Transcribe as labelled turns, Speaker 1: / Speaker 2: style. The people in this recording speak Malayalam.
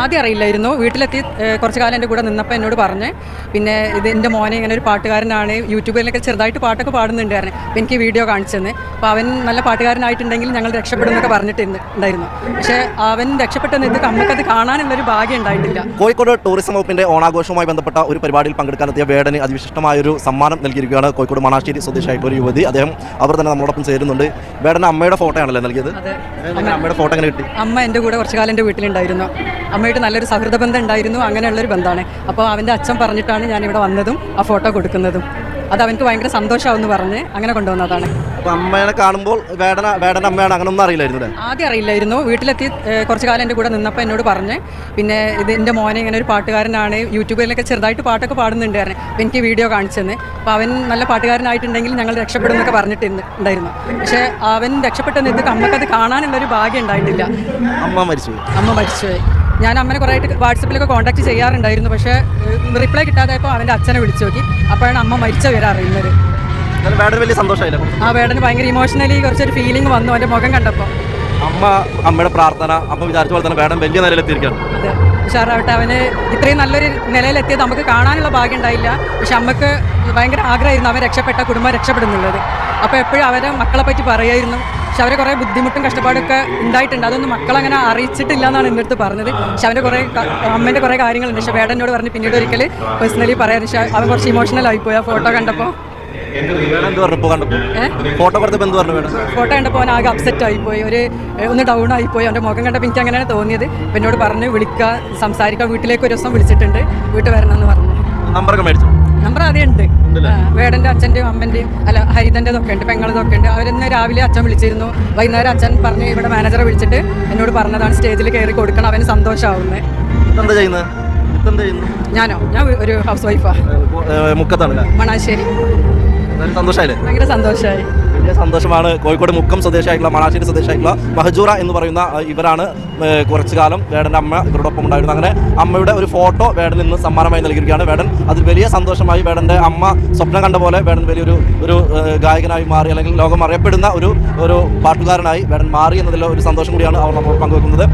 Speaker 1: ആദ്യം അറിയില്ലായിരുന്നു. വീട്ടിലെത്തി കുറച്ച് കാലം എന്റെ കൂടെ നിന്നപ്പോൾ എന്നോട് പറഞ്ഞ്. പിന്നെ ഇത് എന്റെ മോനെ ഇങ്ങനെ ഒരു പാട്ടുകാരനാണ് യൂട്യൂബിലൊക്കെ ചെറുതായിട്ട് പാട്ടൊക്കെ പാടുന്നുണ്ടായിരുന്നു. അപ്പോൾ എനിക്ക് വീഡിയോ കാണിച്ചെന്ന്. അപ്പോൾ അവൻ നല്ല പാട്ടുകാരനായിട്ടുണ്ടെങ്കിൽ ഞങ്ങൾ രക്ഷപ്പെടുന്നൊക്കെ പറഞ്ഞിട്ടുണ്ടായിരുന്നു പക്ഷേ അവൻ രക്ഷപ്പെട്ടെന്ന് ഇത് നമുക്കത് കാണാനുള്ളൊരു ഭാഗ്യം ഉണ്ടായിട്ടില്ല.
Speaker 2: കോഴിക്കോട് ടൂറിസം വകുപ്പിന്റെ ഓണാഘോഷവുമായി ബന്ധപ്പെട്ട ഒരു പരിപാടിയിൽ പങ്കെടുക്കാനെത്തിയ വേടന് അതിവിശിഷ്ടമായൊരു സമ്മാനം നൽകിയിരിക്കുകയാണ് കോഴിക്കോട് മണാശ്ശേരി സ്വദേശിയായിട്ടുള്ള ഒരു യുവതി. അദ്ദേഹം അവർ തന്നെ നമ്മളോടൊപ്പം ചേരുന്നുണ്ട്. വേടന അമ്മയുടെ ഫോട്ടോയാണല്ലേ നൽകിയത്? അമ്മയുടെ ഫോട്ടോ എങ്ങനെ കിട്ടി?
Speaker 1: അമ്മ എന്റെ കൂടെ കുറച്ച് കാലം എന്റെ വീട്ടിലുണ്ടായിരുന്നു. അമ്മയായിട്ട് നല്ലൊരു സൗഹൃദ ബന്ധം ഉണ്ടായിരുന്നു. അങ്ങനെയുള്ളൊരു ബന്ധമാണ്. അപ്പോൾ അവന്റെ അച്ഛൻ പറഞ്ഞിട്ടാണ് ഞാൻ ഇവിടെ വന്നതും ആ ഫോട്ടോ കൊടുക്കുന്നതും. അത് അവനക്ക് ഭയങ്കര സന്തോഷമാവെന്ന് പറഞ്ഞ് അങ്ങനെ കൊണ്ടുവന്നതാണ്.
Speaker 2: അമ്മയെ അമ്മേനെ കാണുമ്പോൾ വേടന അമ്മയാണ് അങ്ങനെ ഒന്നും അറിയില്ലായിരുന്നു
Speaker 1: ആദ്യം അറിയില്ലായിരുന്നു. വീട്ടിലെത്തി കുറച്ച് കാലം എന്റെ കൂടെ നിന്നപ്പോൾ എന്നോട് പറഞ്ഞ് പിന്നെ ഇത് എന്റെ മോനെ ഇങ്ങനെ ഒരു പാട്ടുകാരനാണ് യൂട്യൂബിലൊക്കെ ചെറുതായിട്ട് പാട്ടൊക്കെ പാടുന്നുണ്ടായിരുന്നു അപ്പോൾ എനിക്ക് വീഡിയോ കാണിച്ചെന്ന്. അപ്പോൾ അവൻ നല്ല പാട്ടുകാരനായിട്ടുണ്ടെങ്കിൽ ഞങ്ങൾ രക്ഷപ്പെടുമെന്നൊക്കെ പറഞ്ഞിട്ടുണ്ട് ഉണ്ടായിരുന്നു. പക്ഷേ അവൻ രക്ഷപ്പെട്ടെന്ന് ഇത് അമ്മക്കത് കാണാനുള്ളൊരു ഭാഗ്യം ഉണ്ടായിട്ടില്ല.
Speaker 2: അമ്മ മരിച്ചു
Speaker 1: അമ്മ മരിച്ചുപോയി. ഞാൻ അമ്മനെ കുറേ ആയിട്ട് വാട്സപ്പിലൊക്കെ കോൺടാക്ട് ചെയ്യാറുണ്ടായിരുന്നു. പക്ഷേ റിപ്ലൈ കിട്ടാതായപ്പോൾ അവന്റെ അച്ഛനെ വിളിച്ചു നോക്കി. അപ്പോഴാണ് അമ്മ മരിച്ച വിവരം അറിയുന്നത്.
Speaker 2: വലിയ സന്തോഷമായില്ല?
Speaker 1: ആ വേടന് ഭയങ്കര ഇമോഷണലി കുറച്ചൊരു ഫീലിംഗ് വന്നു അവന്റെ മുഖം കണ്ടപ്പോൾ
Speaker 2: അമ്മ അമ്മയുടെ പ്രാർത്ഥന അമ്മ വിചാരിച്ച പോലെ തന്നെ വേടൻ വലിയ നിലയിലെത്തിയിരിക്കുകയാണ്.
Speaker 1: അതെ. ഉഷാറാവട്ടെ അവന് ഇത്രയും നല്ലൊരു നിലയിലെത്തിയത് നമുക്ക് കാണാനുള്ള ഭാഗ്യം ഉണ്ടായില്ല. പക്ഷെ അമ്മയ്ക്ക് ഭയങ്കര ആഗ്രഹമായിരുന്നു അവൻ രക്ഷപ്പെട്ട കുടുംബം രക്ഷപ്പെടുന്നുള്ളത്. അപ്പോൾ എപ്പോഴും അവരെ മക്കളെ പറ്റി പറയായിരുന്നു. പക്ഷെ അവരെ കുറേ ബുദ്ധിമുട്ടും കഷ്ടപ്പാടൊക്കെ ഉണ്ടായിട്ടുണ്ട്. അതൊന്നും മക്കളങ്ങനെ അറിയിച്ചിട്ടില്ല എന്നാണ് എന്റെ അടുത്ത് പറഞ്ഞത്. പക്ഷെ അവന്റെ കുറേ അമ്മേന്റെ കുറേ കാര്യങ്ങളുണ്ട്. പക്ഷെ വേടനോട് പറഞ്ഞ് പിന്നീട് ഒരിക്കൽ പേഴ്സണലി പറയാൻ പക്ഷേ അവൻ കുറച്ച് ഇമോഷണൽ ആയിപ്പോയി ആ ഫോട്ടോ കണ്ടപ്പോൾ
Speaker 2: ഫോട്ടോ
Speaker 1: ഫോട്ടോ കണ്ടപ്പോൾ അവൻ ആകെ അപ്സെറ്റ് ആയിപ്പോയി ഒരു ഒന്ന് ഡൗൺ ആയിപ്പോയി അവന്റെ മുഖം കണ്ടപ്പോൾ എനിക്ക് അങ്ങനെയാണ് തോന്നിയത്. എന്നോട് പറഞ്ഞ് വിളിക്കുക സംസാരിക്കുക വീട്ടിലേക്ക് ഒരു ദിവസം വിളിച്ചിട്ടുണ്ട്. വീട്ടിൽ വരണം എന്ന് പറഞ്ഞു.
Speaker 2: നമ്പറൊക്കെ മേടിച്ചു?
Speaker 1: നമ്പർ ആദ്യം ഉണ്ട്. വേടന്റെ അച്ഛന്റെയും അമ്മന്റെയും അല്ല ഹരിതന്റെതൊക്കെ ഉണ്ട് പെങ്ങളതൊക്കെ ഉണ്ട്. അവരിന്ന് രാവിലെ അച്ഛൻ വിളിച്ചിരുന്നു. വൈകുന്നേരം അച്ഛൻ പറഞ്ഞ് ഇവിടെ മാനേജറെ വിളിച്ചിട്ട് എന്നോട് പറഞ്ഞതാണ് സ്റ്റേജിൽ കയറി കൊടുക്കണം അവന് സന്തോഷമാവുന്നത് ഞാനോ? ഞാൻ ഒരു ഹൗസ്
Speaker 2: വൈഫാ
Speaker 1: മണാശ്ശേരി. ഭയങ്കര സന്തോഷമായി
Speaker 2: വലിയ സന്തോഷമാണ്. കോഴിക്കോട് മുക്കം സ്വദേശിയായിട്ടുള്ള മണാശ്ശേരി സ്വദേശിയായിട്ടുള്ള മഹജൂറ എന്ന് പറയുന്ന ഇവരാണ് കുറച്ചു കാലം വേടന്റെ അമ്മ ഇവരോടൊപ്പം ഉണ്ടായിരുന്നത് അങ്ങനെ അമ്മയുടെ ഒരു ഫോട്ടോ വേടൻ ഇന്ന് സമ്മാനമായി നൽകിയിരിക്കുകയാണ്. വേടൻ അതിൽ വലിയ സന്തോഷമായി വേടന്റെ അമ്മ സ്വപ്നം കണ്ട പോലെ വേടൻ വലിയൊരു ഒരു ഗായകനായി മാറി അല്ലെങ്കിൽ ലോകം അറിയപ്പെടുന്ന ഒരു ഒരു പാട്ടുകാരനായി വേടൻ മാറി എന്നതിൽ ഒരു സന്തോഷം കൂടിയാണ് അവർ നമ്മൾ പങ്കുവെക്കുന്നത്.